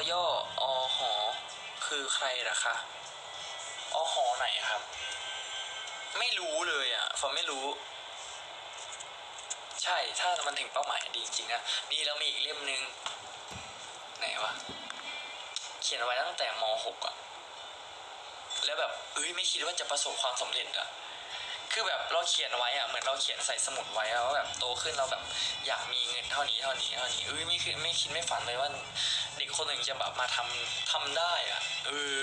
ตัวย่ออหอ คือใครล่ะคะอหอไหนครับ ไม่รู้เลยอะฟอร์มไม่รู้ ใช่ถ้ามันถึงเป้าหมายดีจริงนะนี่แล้วมีอีกเล่มหนึ่งไหนวะ เขียนเอาไว้ตั้งแต่ม .6 อะ แล้วแบบเอ้ยไม่คิดว่าจะประสบความสำเร็จอะ คือแบบเราเขียนไว้อะเหมือนเราเขียนใส่สมุดไว้อะว่าแบบโตขึ้นเราแบบอยากมีเงินเท่านี้เท่านี้เท่านี้เอ้ยไม่คิดไม่คิดไม่ฝันเลยว่า เด็กคนหนึ่งจะแบบมาทำทำได้อะเออ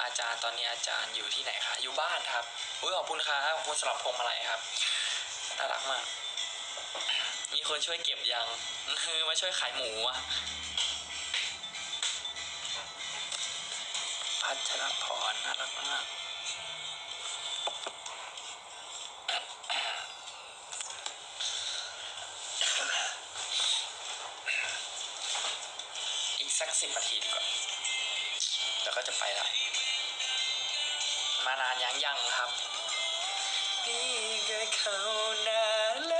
อาจารย์ตอนนี้อาจารย์อยู่ที่ไหนคะอยู่บ้านครับอุ้ยขอบคุณครับขอบคุณสำหรับพวงมาลัยครับน่ารักมาก มีคนช่วยเก็บยังคือมาช่วยขายหมูอะ อีกสักสิบนาทีดีกว่า แล้วก็จะไปละมานานยังยังครับ นี่ก็เข้าหน้าแร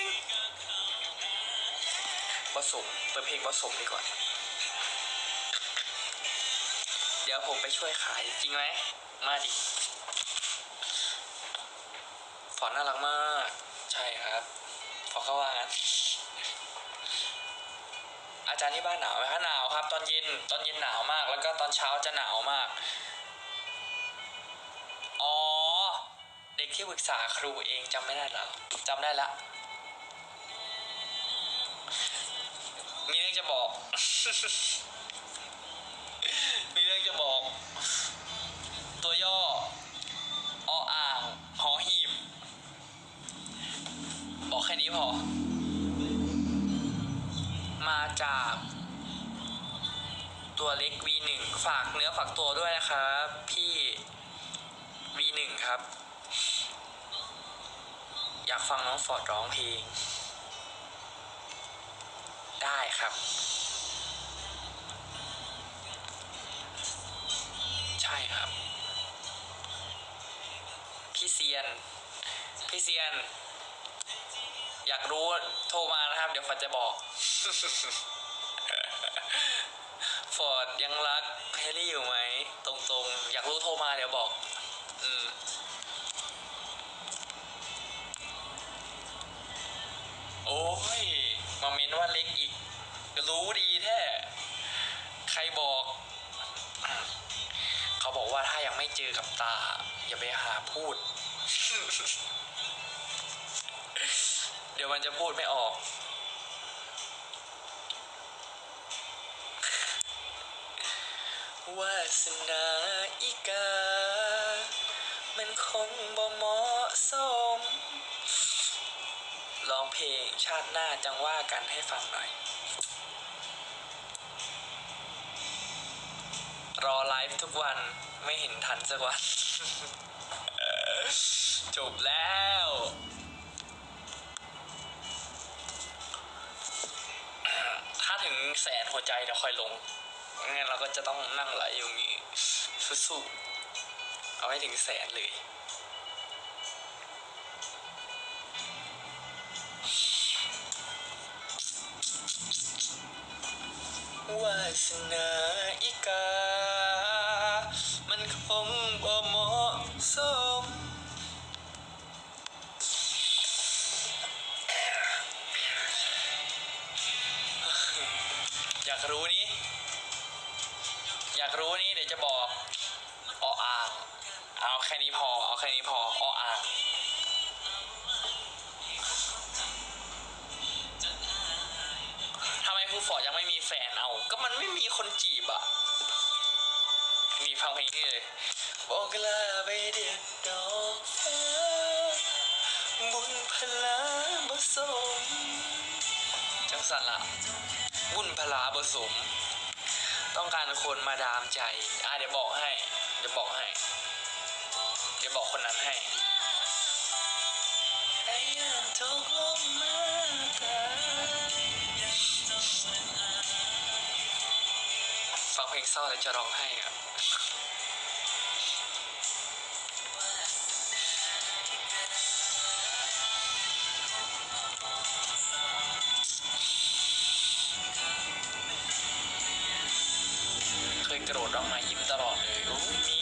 งผสมเปิดเพลงผสมดีกว่า เดี๋ยวผมไปช่วยขายจริงไหม มาดิฟอนน่ารักมาก ใช่ครับพอเขาว่างั้นอาจารย์ที่บ้านหนาวไหมคะหนาวครับ ตอนเย็นตอนเย็นหนาวมาก แล้วก็ตอนเช้าจะหนาวมาก อ๋อ เด็กที่ปรึกษาครูเองจำไม่ได้แล้วจำได้ละ มีเรื่องจะบอก มีเรื่องจะบอก ตัว ย่อออ่างหอหีบ บอกแค่นี้พอ มาจากตัวเล็ก V1 ฝากเนื้อฝากตัวด้วยนะครับ พี่ V1 ครับ อยากฟังน้องฟอร์ดร้องเพลง ได้ครับ ยน พี่เซียน อยากรู้โทรมานะครับ เดี๋ยวฟอร์ดจะบอก ฟอร์ดยังรักแฮร์รี่อยู่ไหม ตรงๆ อยากรู้โทรมาเดี๋ยวบอก อืมโอ้ย มาเมนว่าเล็กอีก รู้ดีแท้ ใครบอก เขาบอกว่าถ้ายังไม่เจอกับตา อย่าไปหาพูด เดี๋ยวมันจะพูดไม่ออก วาสนาอีกา มันคงบ่เหมาะสม ร้องเพลงชาติหน้าจังว่ากันให้ฟังหน่อย รอไลฟ์ทุกวันไม่เห็นทันสักวัน จบแล้ว ถ้าถึงแสนหัวใจเดี๋ยวค่อยลง งั้นเราก็จะต้องนั่งไหลอยู่งนี้สู้ๆเอาให้ถึงแสนเลย วาสนาอีกา มันคงบากรู้นี่อยากรู้นี่เดี๋ยวจะบอกออ่างเอาแค่นี้พอ เอาแค่นี้พอออ่างทำไมครูฟอร์ยังไม่มีแฟนเอา ก็มันไม่มีคนจีบอะ มีฟังเพลงนี้เลยบอกลาไปเด็ดดอกฟ้าบุญพลาผสมจังสันละ วุ่นพลาผสม ต้องการคนมาดามใจ อะเดี๋ยวบอกให้ เดี๋ยวบอกให้ เดี๋ยวบอกคนนั้นให้ฟังเพลงเศร้าแล้วจะร้องไห้ครับ ดออกมายิ้มตลอดเลยโอ้มี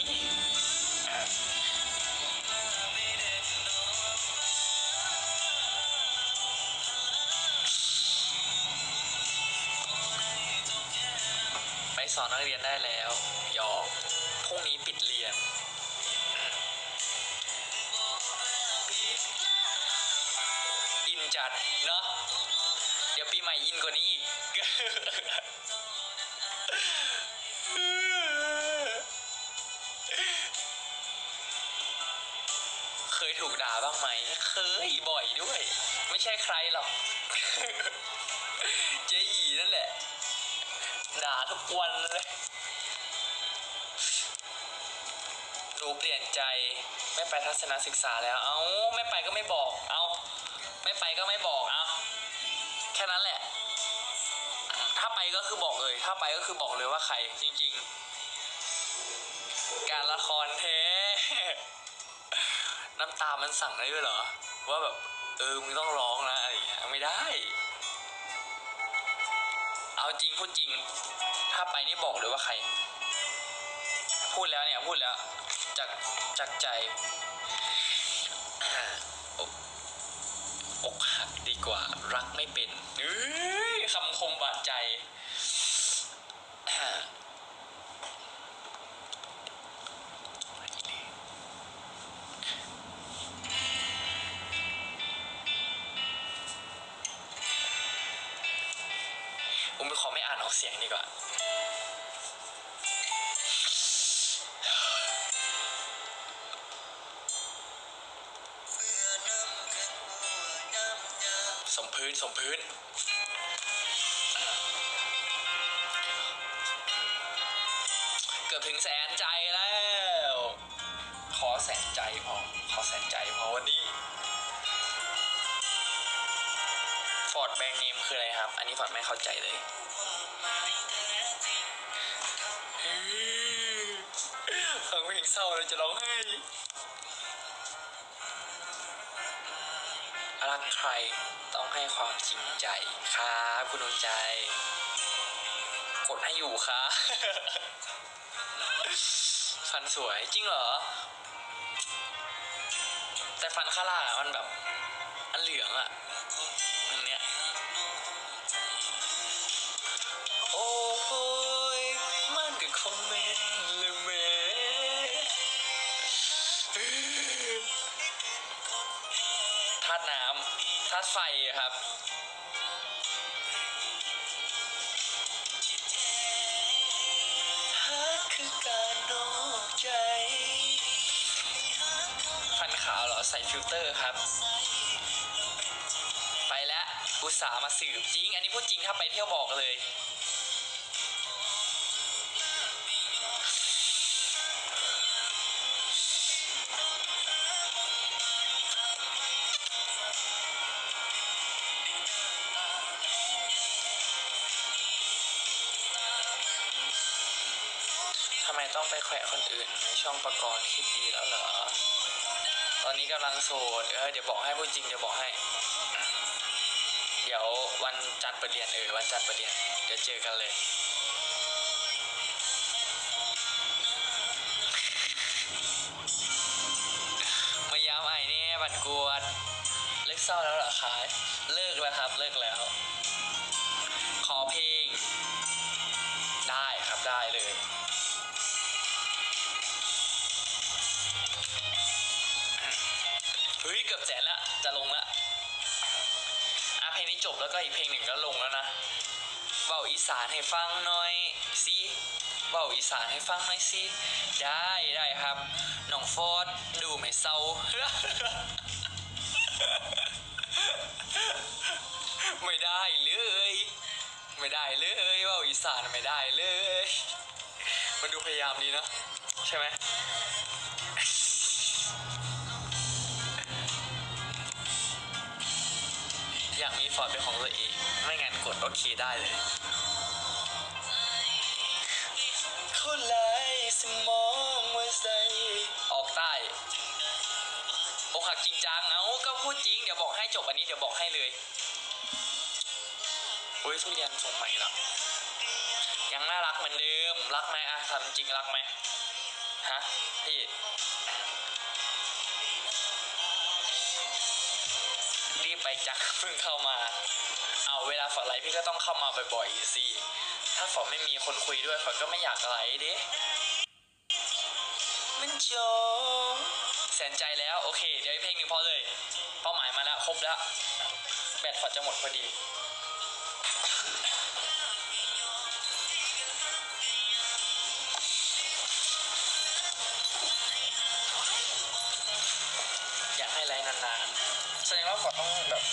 ไปสอนนักเรียนได้แล้วหยอกพรุ่งนี้ปิดเรียนอินจัดเนาะเดี๋ยวปีใหม่อินกว่านี้อีก ยถูกด่าบ้างไหม เคยบ่อยด้วย ไม่ใช่ใครหรอก เจ๊หยีนั่นแหละ ด่าทุกวันเลยหนูเปลี่ยนใจไม่ไปทัศนศึกษาแล้ว เอาไม่ไปก็ไม่บอก เอาไม่ไปก็ไม่บอก เอ้าแค่นั้นแหละ ถ้าไปก็คือบอกเลย ถ้าไปก็คือบอกเลยว่าใครจริง ๆ การละครเท น้ำตามันสั่งได้ด้วยเหรอ ว่าแบบเออมึงต้องร้องนะอะไรอย่างเงี้ยไม่ได้ เอาจริงพูดจริง ถ้าไปนี่บอกเลยว่าใคร พูดแล้วเนี่ยพูดแล้วจากจากใจออกอกหักดีกว่ารักไม่เป็นเอ้ยคำคมบาดใจ อไม่อ่านออกเสียงดีกว่าสมพื้น สมพื้นเกือบถึงแสนใจแล้ว ขอแสนใจพอ ขอแสนใจพอวันนี้ฟอร์ดแบงเนมคืออะไรครับ อันนี้ฟอร์ดไม่เข้าใจเลย งเศร้าเลยจะร้องไห้รักใครต้องให้ความจริงใจครับคุณดวงใจ กดให้อยู่ครับฟันสวยจริงเหรอ แต่ฟันข้างล่างมันแบบ อันเหลืองอะาตุไฟครับ ฟันขาวเหรอ ใส่ฟิลเตอร์ครับ ไปแล้ว อุตส่าห์มาสืบจริง อันนี้พูดจริงถ้าไปเที่ยวบอกเลย ไปแขวะคนอื่นในช่องประกอบคิดดีแล้วเหรอ ตอนนี้กำลังโสด เออเดี๋ยวบอกให้พูดจริงเดี๋ยวบอกให้ เดี๋ยววันจันทร์เปิดเรียนเออวันจันทร์เปิดเรียนเดี๋ยวเจอกันเลยมายามไอ้นี่บัดกวดเลิกเศร้าแล้วเหรอคะเลิกแล้วครับ เลิกแล้ว ขอเพลง ได้ครับได้เลย จะลงละอะเพลงนี้จบแล้วก็อีกเพลงหนึ่งก็ลงแล้วนะเบาอีสานให้ฟังหน่อยสิเบาอีสานให้ฟังหน่อยสิได้ได้ครับน้องฟอดดูไม่เศร้าไม่ได้เลย ไม่ได้เลยเบาอีสานไม่ได้เลย มันดูพยายามดีนะใช่ไหม อยากมีฟอร์ดเป็นของตัวเอง ไม่งั้นกดโอเคได้เลยคนไร้สมองว่าใส่ออกใต้อกหักจริงจังเอ้าก็พูดจริง เดี๋ยวบอกให้จบอันนี้เดี๋ยวบอกให้เลยอุ้ยทุเรียนส่งใหม่ละยังน่ารักเหมือนเดิม รักไหมอะทำจริงรักไหมฮะพี่ ไปจักเพิ่งเข้ามา เอาเวลาฝอไลฟ์พี่ก็ต้องเข้ามาบ่อยๆสิ ถ้าฝอไม่มีคนคุยด้วยฝอก็ไม่อยากไลฟ์ดิมันจงแสนใจแล้วโอเค เดี๋ยวอีกเพลงหนึ่งพอเลย เป้าหมายมาแล้วครบแล้ว แบตฝอจะหมดพอดี แสดงว่าฝอต้องแบบ